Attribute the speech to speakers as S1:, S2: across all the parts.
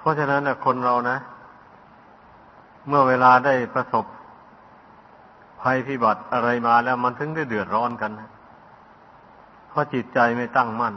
S1: เพราะฉะนั้นนะคนเรานะ เมื่อเวลาได้ประสบภัยพิบัติอะไรมาแล้วมันถึงได้เดือดร้อนกันนะเพราะจิตใจไม่ตั้งมั่น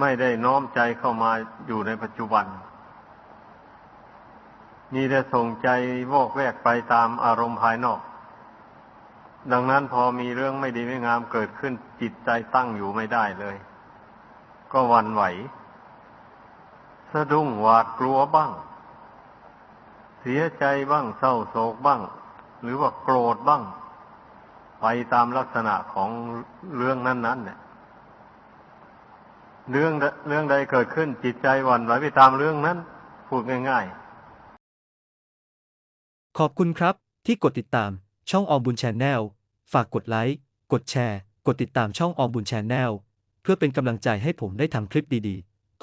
S1: ไม่ได้น้อมใจเข้ามาอยู่ในปัจจุบัน มีแต่ส่งใจโวกแวกไปตามอารมณ์ภายนอก ดังนั้นพอมีเรื่องไม่ดีไม่งามเกิดขึ้นจิตใจตั้งอยู่ไม่ได้เลย ก็วันไหว สะดุ้งหวาดกลัวบ้าง เสียใจบ้างเศร้าโศกบ้าง หรือว่าโกรธบ้าง ไปตามลักษณะของเรื่องนั้นๆเนี่ยเรื่องเรื่องใดเกิดขึ้นจิตใจวันไหวไปตามเรื่องนั้น พูดง่ายๆ
S2: ขอบคุณครับ ที่กดติดตามช่องออมบุญแชนแนลฝากกดไลค์กดแชร์ กดติดตามช่องออมบุญแชนแนลเพื่อเป็นกำลังใจให้ผมได้ทำคลิปดีๆ